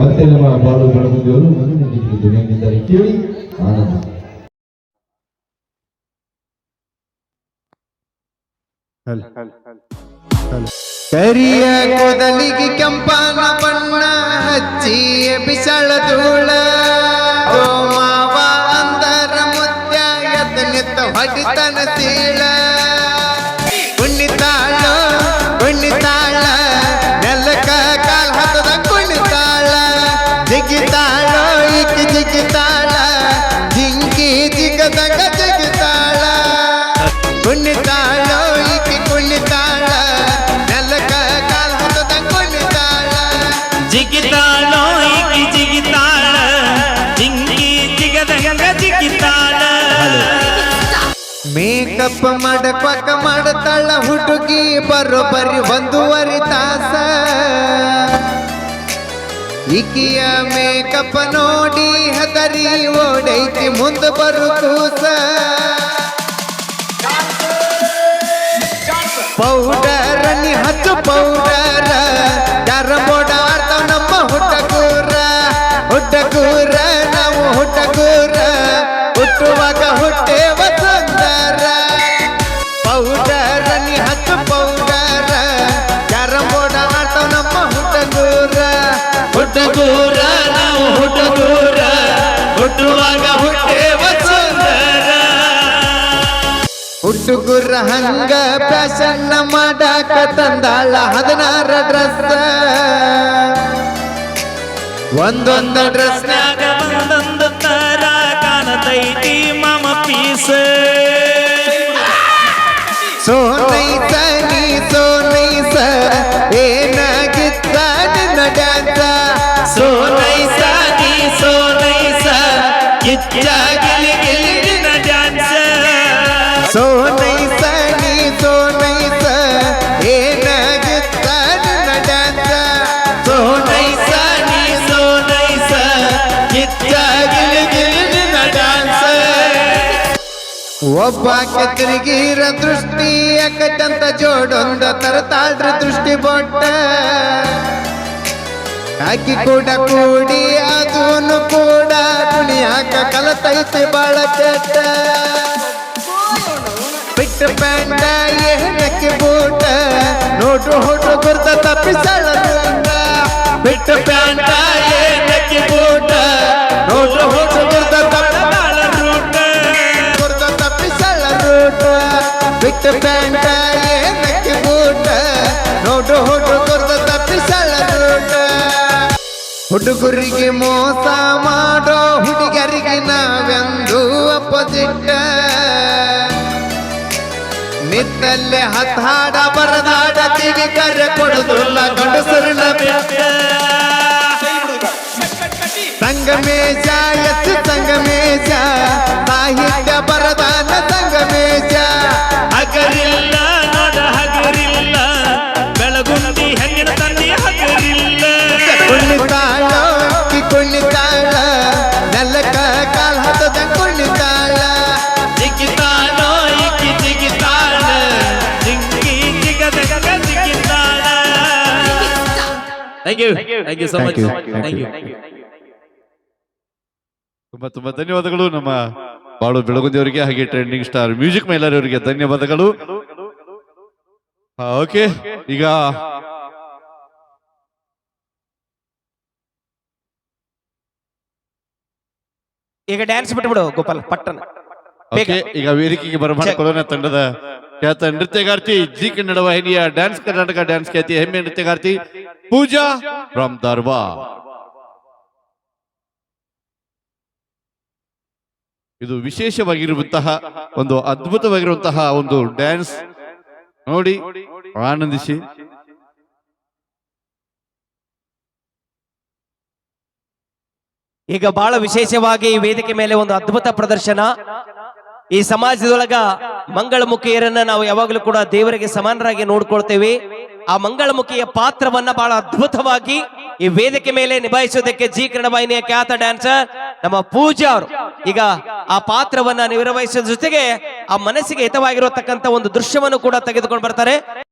ಮತ್ತೆ ನಮ್ಮ ಬಾಳು ಬೆಳಗುಂದಿಯವರು ಮುಂದಿನ ಗೀತೆಗೆ ಕೇಳಿ ಆನಂದ. ಕರಿಯ ಕೊದಲಿಗೆ ಕೆಂಪನ ಬಣ್ಣ ಹಚ್ಚಿ ಬಿಸಳ ಧೂಳ. ಮಾವ ಅಂದರ ಮುತ್ಯ ಎದ್ದ ನಿತ್ತ ಹೊಡಿತನ ಮೇಕಪ್ ಮಾಡಕ್ವಾಕ ಮಾಡತಾಳ ಹುಡುಗಿ ಬರೋಬ್ಬರಿ ಒಂದೂವರೆ ತಾಸ. ಈಕಿಯ ಮೇಕಪ್ ನೋಡಿ ಹದರಿ ಓಡೈತಿ ಮುಂದೆ ಬರು ಕೂಸ. ಪೌಡರ್ ಹತ್ತು ಪೌಡರ್ ಹುಟ್ಟುವಾಗ ಹುಟ್ಟೇ ಸುಂದರ ಹುಟ್ಟುಗುರ ಹಂಗ ಪ್ರಸನ್ನ ಮಾಡಾಕ ತಂದಾಳ ಹದಿನಾರ ಡ್ರೆಸ್. ಒಂದೊಂದ ಡ್ರೆಸ್ ಒಂದೊಂದು ತರ ಕಾಣತೈತಿ ಮಮ ಪೀಸ್. ಸೋನೈ ನೀ ಸೋ ನೈಸ, ಏನಾಗಿತ್ತ ನಿನ್ನ ಡ್ಯಾನ್ಸ? ಸೋ ನೈಸ ನೀ ಸೋ ನೈಸ ಕಿಚ್ಚ ಗಿಲಿ ಗಿಲಿ ನಿನ್ನ ಡ್ಯಾನ್ಸ್ ಸೋ ನೈಸ ನೀ ಸೋ ನೈಸ ಏನಾಗಿತ್ತ ನಿನ್ನ ಡ್ಯಾನ್ಸ ಸೋ ನೈಸ ನೀ ಸೋ ನೈಸ ಕಿಚ್ಚ ಗಿಲಿ ಗಿಲಿ ನಿನ್ನ ಡ್ಯಾನ್ಸ್ ಒಬ್ಬ ಕೆತ್ತರಿಗೀರ ದೃಷ್ಟಿ ಅಕ್ಕಂತ ಜೋಡೊಂದ ತರತಾಳ್ರ ದೃಷ್ಟಿ ಬೊಟ್ಟ. ಆಕಿ ಕೂಡ ಕೂಡಿ ಅದೂನು ಕೂಡ ಕುಣಿಯಾಕ ಕಲತೈತಿ ಬಾಳ ಕೆಟ್ಟ ಬಿಟ್ಟ ಪ್ಯಾಂಡ ಏನಕ್ಕೆ ಬೂಟ ನೋಡು ಹೊಟ್ಟು ಗುರ್ತ ತಪ್ಪಿಸಳ ಬಿಟ್ಟ ಪ್ಯಾಂಡ ಏನಕ್ಕೆ ಬೂಟ ನೋಡು ಹೊಟ್ಟು ಗುರ್ತ ತಪ್ಪಿಸಳ ಗುರ್ತ ತಪ್ಪಿಸಳ ರೂಟ ಬಿಟ್ಟ ಪ್ಯಾಂಡ ಹುಡುಗರಿಗೆ ಮೋಸ ಮಾಡೋ ಹುಡುಗರಿಗೆ ನಾವೆಂದು ಅಪೋಸಿಟ್ ನಿತ್ತಲ್ಲೇ ಹತ್ತಾಡ ಬರದಾಡ ತಿಳಿ ಕರೆ ಕೊಡುದಿಲ್ಲ ಗಂಡಸರನ್ನ thank you thank you so much thank you ತುಂಬಾ ತುಂಬಾ ಧನ್ಯವಾದಗಳು ನಮ್ಮ ಬಾಳು ಬೆಳಗುಂದಿಯವರಿಗೆ ಹಾಗೆ ಟ್ರೆಂಡಿಂಗ್ ಸ್ಟಾರ್ ಮ್ಯೂಸಿಕ್ ಮೈಲರವರಿಗೆ ಧನ್ಯವಾದಗಳು. ಓಕೆ ಈಗ ಈಗ ಡ್ಯಾನ್ಸ್ ಬಿಟ್ಬಿಡು ಗೋಪಾಲ್ ಪಟ್ಟಣ. ಓಕೆ ಈಗ ವೇದಿಕೆಗೆ ಬರಮಾಡಿಕೊಳ್ಳೋಣ ತಂಡದ ಖ್ಯಾತ ನೃತ್ಯಗಾರ್ತಿ ಜಿ ಕನ್ನಡ ವಾಹಿನಿಯ ಡ್ಯಾನ್ಸ್ ಕರ್ನಾಟಕ ಡ್ಯಾನ್ಸ್ ಖ್ಯಾತಿ ಹೆಮ್ಮೆ ನೃತ್ಯಗಾರ್ತಿ ಪೂಜಾ from ಧಾರವಾ ಇದು ವಿಶೇಷವಾಗಿರುವಂತಹ ಒಂದು ಅದ್ಭುತವಾಗಿರುವಂತಹ ಒಂದು ಡ್ಯಾನ್ಸ್. ನೋಡಿ, ಆನಂದಿಸಿ. ಈಗ ಬಹಳ ವಿಶೇಷವಾಗಿ ಈ ವೇದಿಕೆ ಮೇಲೆ ಒಂದು ಅದ್ಭುತ ಪ್ರದರ್ಶನ. ಈ ಸಮಾಜದೊಳಗ ಮಂಗಳಮುಖಿಯರನ್ನ ನಾವು ಯಾವಾಗಲೂ ಕೂಡ ದೇವರಿಗೆ ಸಮಾನರಾಗಿ ನೋಡ್ಕೊಳ್ತೇವೆ. ಆ ಮಂಗಳಮುಖಿಯ ಪಾತ್ರವನ್ನ ಬಹಳ ಅದ್ಭುತವಾಗಿ ಈ ವೇದಿಕೆ ಮೇಲೆ ನಿಭಾಯಿಸೋದಕ್ಕೆ ಜಿ ಕನ್ನಡ ವಾಹಿನಿಯ ಖ್ಯಾತ ಡ್ಯಾನ್ಸರ್, ನಮ್ಮ ಪೂಜಾ ಅವರು. ಈಗ ಆ ಪಾತ್ರವನ್ನ ನಿರ್ವಹಿಸೋದ್ರ ಜೊತೆಗೆ ಆ ಮನಸ್ಸಿಗೆ ಹಿತವಾಗಿರತಕ್ಕಂತ ಒಂದು ದೃಶ್ಯವನ್ನು ಕೂಡ ತೆಗೆದುಕೊಂಡು ಬರ್ತಾರೆ.